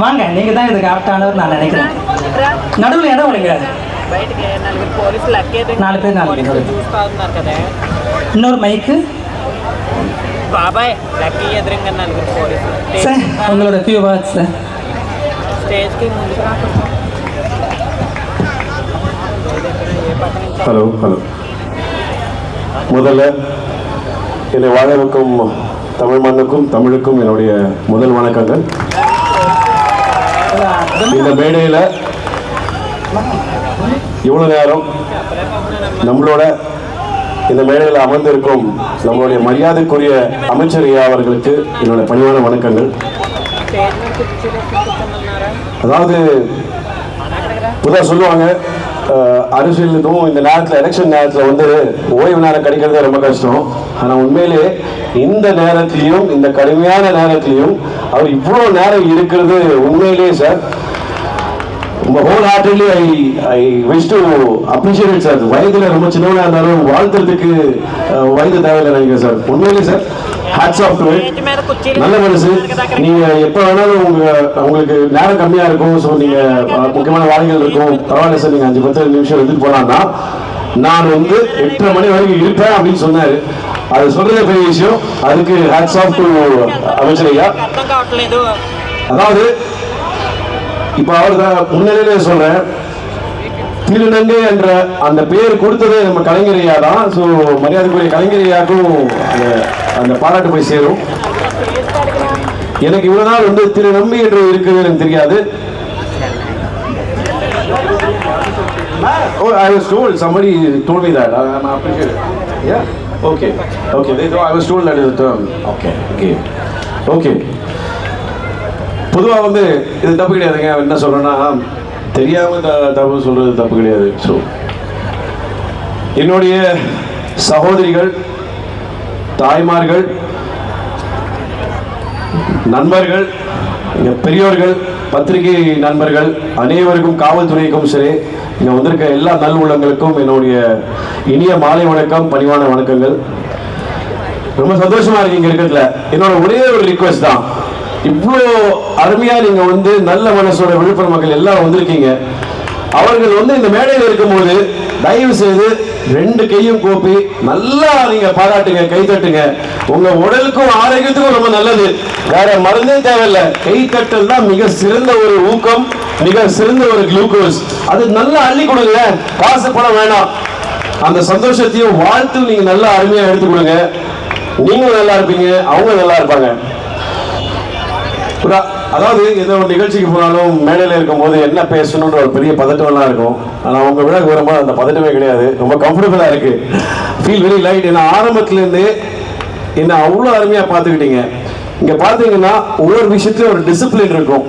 வாங்க நீங்கள் தான் இதுக்கு ஆப்டானவர் நான் நினைக்கிறேன் நடுவில் இடம் விடுங்க బయటకి నలుగురు పోలీసులు లక్కేది నాలుగు పేరు నాలుగు పేరు. చూస్తా ఉన్నారు కదా இன்னொரு மைக்கு బాబాయ్ లక్కీ ఎదురుగా నలుగురు పోలీసులు சார் உங்களோட ஃபியூ வேர்ட்ஸ் சார் స్టేజ్కి ముందుకు రాకుండా ఏ పక్క నుంచి ஹலோ ஹலோ முதல்ல என்னை வாழ வைக்கும் தமிழ் மண்ணுக்கும் தமிழுக்கும் என்னுடைய முதல் வணக்கங்கள் இந்த மேடையில் இவ்வளோ நேரம் நம்மளோட இந்த மேடையில் அமர்ந்திருக்கும் நம்மளுடைய மரியாதைக்குரிய அமைச்சர் ஐயா அவர்களுக்கு என்னுடைய பணிவான வணக்கங்கள். அதாவது புதாக சொல்லுவாங்க அரசியல் இதுவும் இந்த நேரத்தில் எலெக்ஷன் நேரத்தில் வந்து ஓய்வு நேரம் கிடைக்கிறது ரொம்ப கஷ்டம். ஆனால் உண்மையிலே இந்த நேரத்திலையும் இந்த கடுமையான நேரத்திலையும் அவர் இவ்வளோ நேரம் இருக்கிறது உண்மையிலேயே சார் உங்கள் wholeheartedly I I wish to appreciate sir வயதுல ரொம்ப சின்னவனாக இருந்தாலும் வாழ்த்துறதுக்கு வயது தேவையில்லை நினைக்கிறேன் சார் உண்மையிலே சார் ஹேட்ஸ் ஆஃப் டு நல்ல மனசு. நீங்க எப்ப வேணாலும் உங்க உங்களுக்கு நேரம் கம்மியா இருக்கும். ஸோ நீங்கள் முக்கியமான வேலைகள் இருக்கும். பரவாயில்ல சார் நீங்க அஞ்சு பத்து நிமிஷம் எடுத்து போனான்னா நான் வந்து எட்டரை மணி வரைக்கும் இருப்பேன் அப்படின்னு சொன்னார். அது சொல்கிறதே பெரிய விஷயம். அதுக்கு ஹேட்ஸ் ஆஃப் டு அமைச்சர் ஐயா. அதாவது இப்ப அவர் தான் முன்னிலையிலே சொல்றேன் திருநங்கை என்ற அந்த பேர் கொடுத்தது நம்ம கலைஞர் ஐயா தான் ஸோ மரியாதைக்குரிய கலைஞர் அந்த அந்த பாராட்டு போய் சேரும் எனக்கு இவ்வளவு நாள் வந்து திரு நம்பி என்று இருக்குது எனக்கு தெரியாது Oh, I was told, somebody told me that. I- I'm okay Yeah? Okay. Okay. They, I was told that is a term. Okay. Okay. Okay. பொதுவாக வந்து இது தப்பு கிடையாதுங்க. என்ன சொல்றேன்னா தெரியாம த- தப்பு சொல்றது தப்பு கிடையாது. ஸோ என்னுடைய சகோதரிகள் தாய்மார்கள் நண்பர்கள் எங்கள் பெரியோர்கள் பத்திரிகை நண்பர்கள் அனைவருக்கும் காவல்துறைக்கும் சரி இங்கே வந்திருக்க எல்லா நல் உள்ளங்களுக்கும் என்னுடைய இனிய மாலை வணக்கம் பணிவான வணக்கங்கள். ரொம்ப சந்தோஷமாக இருக்கு இங்கே இருக்கிறதுல. என்னோட ஒரே ஒரு ரிக்வெஸ்ட் தான். இவ்வளோ அருமையாக நீங்கள் வந்து நல்ல மனசோட விழுப்புரம் மக்கள் எல்லாம் வந்திருக்கீங்க. அவர்கள் வந்து இந்த மேடையில் இருக்கும்போது தயவு செய்து ரெண்டு கையும் கோப்பி நல்லா நீங்க பாராட்டுங்க கை தட்டுங்க. உங்க உடலுக்கும் ஆரோக்கியத்துக்கும் ரொம்ப நல்லது. வேற மருந்தே தேவையில்லை. கை தட்டல் தான் மிக சிறந்த ஒரு ஊக்கம் மிக சிறந்த ஒரு குளுக்கோஸ் அது நல்லா அள்ளி கொடுங்க. காசு பணம் வேணாம். அந்த சந்தோஷத்தையும் வாழ்த்து நீங்க நல்லா அருமையா எடுத்து கொடுங்க. நீங்களும் நல்லா இருப்பீங்க அவங்க நல்லா இருப்பாங்க. அதாவது ஏதோ ஒரு நிகழ்ச்சிக்கு போனாலும் மேடையில் இருக்கும்போது என்ன பேசணுன்ற ஒரு பெரிய பதட்டம்லாம் இருக்கும். ஆனால் அவங்க விட வரும்போது அந்த பதட்டமே கிடையாது. ரொம்ப கம்ஃபர்டபுளாக இருக்குது ஃபீல் வெரி லைட் ஏன்னா ஆரம்பத்துலேருந்தே என்ன அவ்வளோ அருமையாக பார்த்துக்கிட்டீங்க. இங்கே பார்த்தீங்கன்னா ஒவ்வொரு விஷயத்துலையும் ஒரு டிசிப்ளின் இருக்கும்.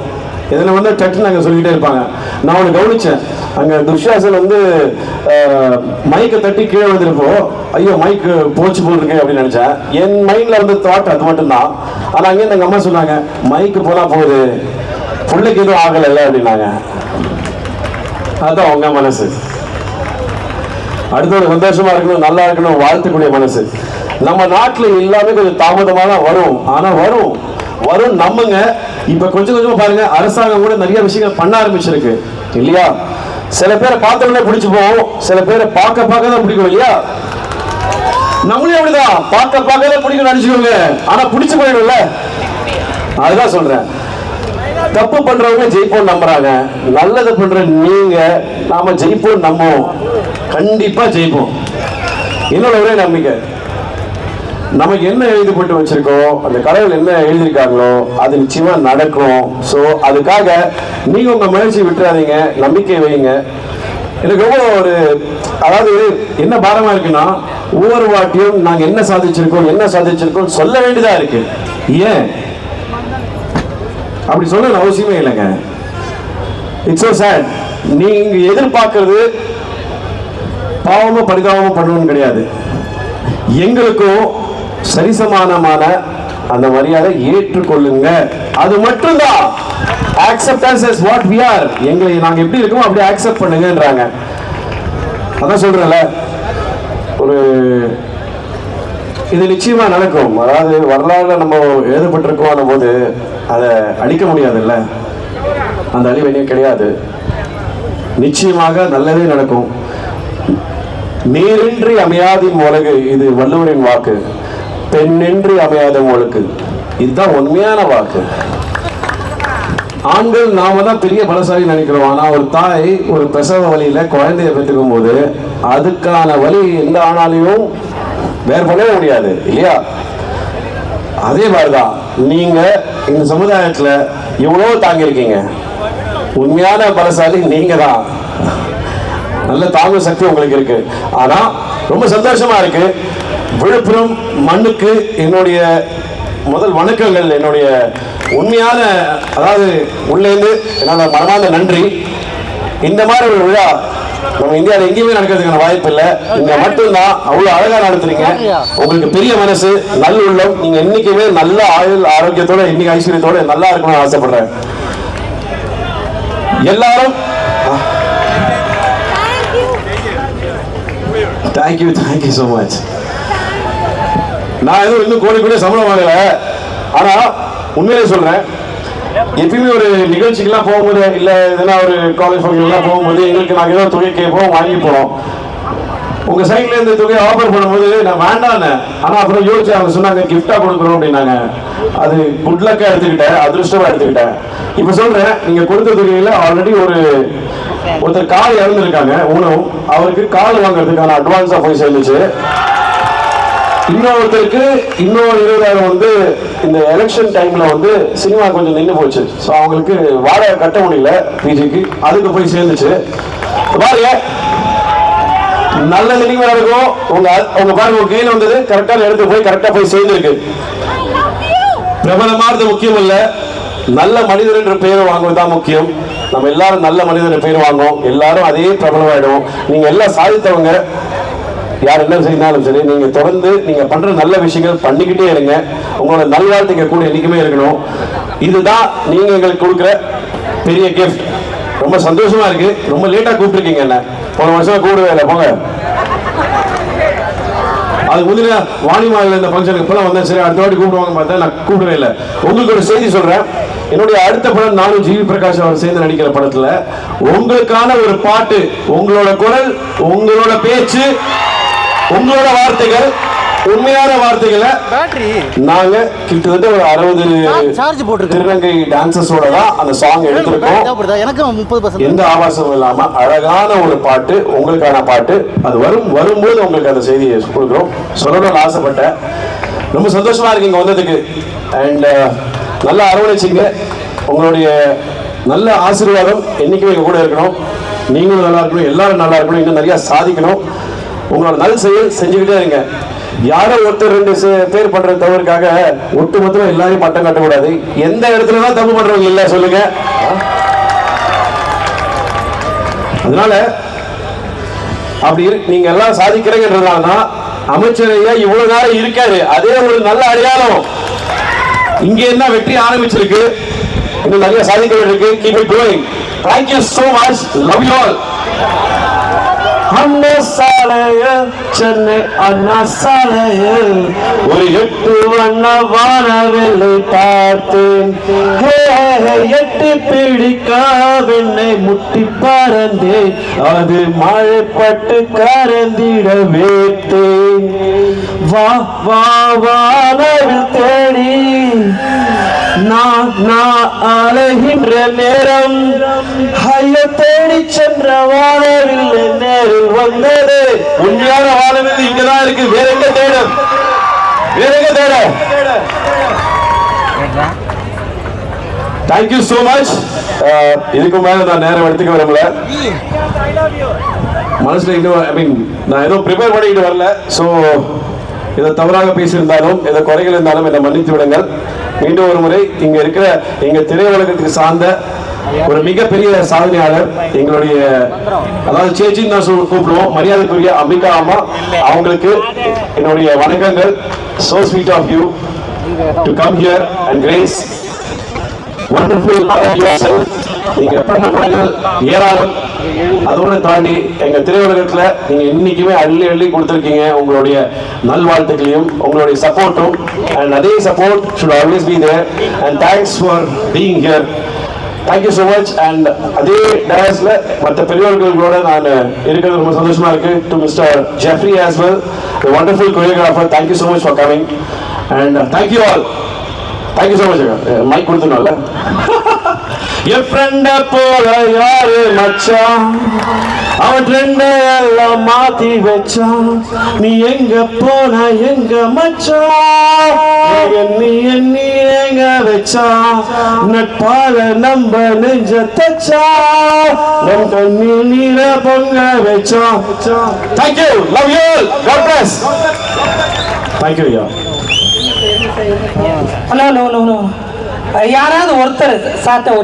இதில் வந்து டக்குன்னு அங்கே சொல்லிக்கிட்டே இருப்பாங்க. நான் ஒன்று கவனித்தேன் அங்கே துஷாசன் வந்து மைக்கை தட்டி கீழே வந்திருப்போ ஐயோ மைக்கு போச்சு போல் இருக்கு அப்படின்னு நினச்சேன். என் மைண்டில் வந்து தாட் அது மட்டும்தான். ஆனால் அங்கே எங்கள் அம்மா சொன்னாங்க மைக்கு போனால் போகுது பிள்ளைக்கு எதுவும் ஆகலைல்ல அப்படின்னாங்க. அதுதான் அவங்க மனசு. அடுத்தது சந்தோஷமா இருக்கணும் நல்லா இருக்கணும் வாழ்த்துக்கூடிய மனசு. நம்ம நாட்டுல எல்லாமே கொஞ்சம் தாமதமாக தான் வரும். ஆனா வரும். வரும் நம்புங்க இப்ப கொஞ்சம் கொஞ்சமா பாருங்க அரசாங்கம் கூட நிறைய விஷயங்கள் பண்ண ஆரம்பிச்சிருக்கு. இல்லையா? சில பேரை பார்த்த உடனே போவோம் சில பேரை பார்க்க பார்க்க தான் பிடிக்கும் இல்லையா? நம்மளே அப்படிதான். பார்க்க பார்க்க பிடிக்கும் நினைச்சுக்கோங்க. ஆனா பிடிச்சு போயிடும்ல. அதுதான் சொல்றேன். தப்பு பண்றவங்க ஜெயிப்போம் நம்புறாங்க. நல்லது பண்ற நீங்க நாம ஜெயிப்போம் நம்புவோம். கண்டிப்பா ஜெயிப்போம். என்னோட ஒரே நம்பிக்கை. நமக்கு என்ன எழுதி போட்டு வச்சிருக்கோம் அந்த கடவுள் என்ன எழுதியிருக்காங்களோ அது நிச்சயமா நடக்கும். ஸோ அதுக்காக நீங்க உங்க முயற்சி விட்டுறாதீங்க. நம்பிக்கை வைங்க எனக்கு ரொம்ப ஒரு அதாவது என்ன பாரமா இருக்குன்னா ஒவ்வொரு வாட்டியும் நாங்கள் என்ன சாதிச்சிருக்கோம் என்ன சாதிச்சிருக்கோம் சொல்ல வேண்டியதா இருக்கு. ஏன்? அப்படி சொல்ல அவசியமே இல்லைங்க. இட்ஸ் ஓ சேட் நீங்க எதிர்பார்க்கறது பாவமும் பரிதாபமும் பண்ணணும்னு கிடையாது. எங்களுக்கும் சரிசமானமான அந்த மரியாதை ஏற்றுக்கொள்ளுங்க. அது மட்டும்தான். Acceptance is what we are எங்களை நாங்கள் எப்படி இருக்கோமோ அப்படி அக்செப்ட் பண்ணுங்கன்றாங்க. அதான் சொல்றேன்ல. ஒரு இது நிச்சயமா நடக்கும். அதாவது வரலாறுல நம்ம எழுதப்பட்டிருக்கோம் போது அதை அழிக்க முடியாதுல்ல. அந்த அழிவு என்னையும் கிடையாது. நிச்சயமாக நல்லதே நடக்கும். நீரின்றி அமையாதின் உலகு இது வள்ளுவரின் வாக்கு. பெண்ணின்றி அமையாத உலகு. இதுதான் உண்மையான வாக்கு. ஆண்கள் நாம தான் பெரிய பலசாலி நினைக்கிறோம். ஆனால் ஒரு தாய் ஒரு பிரசவ வழியில குழந்தைய பெற்றுக்கும் போது அதுக்கான வழி எந்த ஆணாலையும் வேறு பண்ணவே முடியாது இல்லையா? அதே மாதிரிதான் நீங்க இந்த சமுதாயத்தில் எவ்வளோ தாங்கியிருக்கீங்க. உண்மையான பலசாலி நீங்க தான் நல்ல தாங்க சக்தி உங்களுக்கு இருக்கு. ஆனால் ரொம்ப சந்தோஷமா இருக்கு. விழுப்புரம் மண்ணுக்கு என்னுடைய முதல் வணக்கங்கள் என்னுடைய உண்மையான அதாவது உள்ளேந்து என்னோட மனமார்ந்த நன்றி. இந்த மாதிரி ஒரு விழா நம்ம இந்தியாவில் எங்கேயுமே நடக்கிறதுக்கான வாய்ப்பு இல்லை. இங்க மட்டும்தான் அவ்வளவு அழகா நடத்துறீங்க உங்களுக்கு பெரிய மனசு நல்ல உள்ளம். நீங்க என்னைக்குமே நல்ல ஆயுள் ஆரோக்கியத்தோட இன்னைக்கு ஐஸ்வர்யத்தோட நல்லா இருக்கணும்னு ஆசைப்படுறேன். எல்லாரும் தேங்க்யூ தேங்க்யூ ஸோ மச் நான் எதுவும் இன்னும் கோடி கூட சம்பளம் வாங்கல. ஆனா உண்மையிலே சொல்றேன். எப்பயுமே ஒரு நிகழ்ச்சிக்கெல்லாம் போகும்போது இல்ல எதனா ஒரு காலேஜ் ஃபங்க்ஷன்லாம் போகும்போது எங்களுக்கு நாங்கள் ஏதோ தொகை கேட்போம் வாங்கி போறோம். உங்க சைட்ல இந்த தொகையை ஆஃபர் பண்ணும்போது நான் வேண்டான்னு ஆனா அப்புறம் யோசிச்சு அவங்க சொன்னாங்க கிஃப்டா கொடுக்குறோம் அப்படின்னாங்க. அது குட் லக்கா எடுத்துக்கிட்டேன் அதிர்ஷ்டமா எடுத்துக்கிட்டேன். இப்ப சொல்றேன் நீங்க கொடுத்த தொகையில ஆல்ரெடி ஒரு ஒருத்தர் கால் இறந்துருக்காங்க உணவு அவருக்கு கால் வாங்குறதுக்கான அட்வான்ஸா போய் சேர்ந்துச்சு. இன்னொருத்தருக்கு இன்னொரு இருபதாயிரம் வந்து இந்த எலெக்ஷன் டைம்ல வந்து சினிமா கொஞ்சம் நின்று போச்சு. ஸோ அவங்களுக்கு வாடகை கட்ட முடியல பிஜிக்கு. அதுக்கு போய் சேர்ந்துச்சு. பாருங்க. நல்ல நினைவு நடக்கும். உங்க உங்க பாருங்க உங்க கையில வந்தது கரெக்டான இடத்துக்கு போய் கரெக்டா போய் சேர்ந்துருக்கு. பிரபலமானது முக்கியம் இல்ல. நல்ல மனிதர் என்ற பெயரை வாங்குவது தான் முக்கியம். நம்ம எல்லாரும் நல்ல மனிதர் பெயர் வாங்குவோம். எல்லாரும் அதே பிரபலமாயிடும் நீங்க எல்லாம் சாதித்தவங்க. யார் என்ன செய்தாலும் சரி நீங்க தொடர்ந்து நீங்க பண்ற நல்ல விஷயங்கள் பண்ணிக்கிட்டே இருங்க. உங்களோட நல்வாழ்த்துக்க கூட என்னைக்குமே இருக்கணும். இதுதான் நீங்க எங்களுக்கு கொடுக்குற பெரிய கிஃப்ட் ரொம்ப சந்தோஷமா இருக்கு. ரொம்ப லேட்டா கூப்பிட்டுருக்கீங்க என்ன? போன வருஷம் கூடவே இல்லை. போங்க. அது முதல்ல வாணிமாவில் இந்த ஃபங்க்ஷனுக்கு இப்பெல்லாம் வந்தேன். சரி அடுத்த வாட்டி கூப்பிடுவாங்க பார்த்தா நான் கூப்பிடவே இல்லை. உங்களுக்கு ஒரு செய்தி சொல்றேன். என்னுடைய அடுத்த படம் நானும் ஜிவி பிரகாஷ் அவர் சேர்ந்து நடிக்கிற படத்துல உங்களுக்கான ஒரு பாட்டு உங்களோட குரல் உங்களோட பேச்சு உங்களோட வார்த்தைகள் உண்மையான வார்த்தைகளை நாங்க கிட்டத்தட்ட ஒரு அறுபது சார்ஜ் போட்டிருக்கேன். திருநங்கை டான்சஸோட தான் அந்த சாங் எடுத்திருக்கோம். எனக்கு முப்பது பர்சன்ட் எந்த ஆபாசமும் இல்லாம அழகான ஒரு பாட்டு உங்களுக்கான பாட்டு. அது வரும் வரும்போது உங்களுக்கு அந்த செய்தியை கொடுக்குறோம். சொல்லணும்னு ஆசைப்பட்டேன். ரொம்ப சந்தோஷமா இருக்கீங்க வந்ததுக்கு. அண்ட் நல்லா அரவணைச்சிங்க. உங்களுடைய நல்ல ஆசீர்வாதம் என்னைக்குமே கூட இருக்கணும். நீங்களும் நல்லா இருக்கணும் எல்லாரும் நல்லா இருக்கணும். இன்னும் நிறைய சாதிக்கணும். உங்களோட நல் செயல் செஞ்சுக்கிட்டே இருங்க. யாரோ ஒருத்தர் ரெண்டு பேர் பண்ற தவறுக்காக ஒட்டுமொத்தமா எல்லாரையும் மட்டம் கட்டக்கூடாது. எந்த இடத்துல தான் தப்பு பண்றவங்க இல்ல சொல்லுங்க. அதனால அப்படி நீங்க எல்லாம் சாதிக்கிறீங்கன்றதுனால தான் அமைச்சர் ஐயா இவ்வளவு நேரம் இருக்காரு. அதே ஒரு நல்ல அடையாளம். இங்க என்ன வெற்றி ஆரம்பிச்சிருக்கு? இன்னும் நிறைய சாதிக்க வேண்டியிருக்கு keep it going thank you so much love you all Anna சாலைய Chennai Anna சாலைய ஒரு எட்டு வண்ண வானவில்லை பார்த்தேன். எட்டு ஹே, முட்டி பறந்தேன். அது மழைப்பட்டு கரந்திட வேத்தேன் வா வா வானவில் தேடி. நான் நான் அலைகின்ற நேரம். ஐயோ தேடி சென்ற வானவில்லை உண்மையிலே உண்மையான வானவில் இங்கதான் இருக்கு. வேற எங்க தேடும்? வேற எங்க தேடும்? தேங்க்யூ சோ மச் இதுக்கு மேல நான் நேரம் எடுத்துக்க விரும்பல. மனசுல இன்னும் ஐ மீன் நான் ஏதோ ப்ரிப்பேர் பண்ணிக்கிட்டு வரல. ஸோ இதை தவறாக பேசியிருந்தாலும் இதை குறைகள் இருந்தாலும் என்னை மன்னித்து விடுங்கள். மீண்டும் ஒரு முறை இங்க இருக்கிற எங்க திரையுலகத்துக்கு சார்ந்த ஒரு மிகப்பெரிய சாதனையாளர் எங்களுடைய அதாவது சேச்சின்னு தான் கூப்பிடுவோம். மரியாதைக்குரிய அம்பிகா அம்மா அவங்களுக்கு என்னுடைய வணக்கங்கள். So sweet of you to come here and grace wonderful நீங்க பண்ண படங்கள் ஏராளம் அதோட தாண்டி எங்க திரையுலகத்துல நீங்க இன்னைக்குமே அள்ளி அள்ளி கொடுத்துருக்கீங்க உங்களுடைய நல்வாழ்த்துக்களையும் உங்களுடைய சப்போர்ட்டும் அண்ட் அதே support should always be there and thanks for being here thank you so much and அதே டயஸ்ல மற்ற பெரியவர்களோட நான் இருக்கிறது ரொம்ப சந்தோஷமா இருக்கு. To Mr Jeffrey as well wonderful choreographer thank you so much for coming and thank you all thank you so much mic கொடுத்துருந்தோம்ல என் ஃப்ரெண்ட போல யாரு மச்சான் அவன் ட்ரெண்ட எல்லாம் மாத்தி வச்சான் நீ எங்க போன எங்க மச்சான் எங்க நட்பால நம்ப நெஞ்ச தச்சா? நம் கண்ணி நீர பொங்க வச்சா? Thank you love you God bless thank you ஐயா. ஹலோ ஹலோ ஹலோ யாராவது ஒருத்தர் சாத்த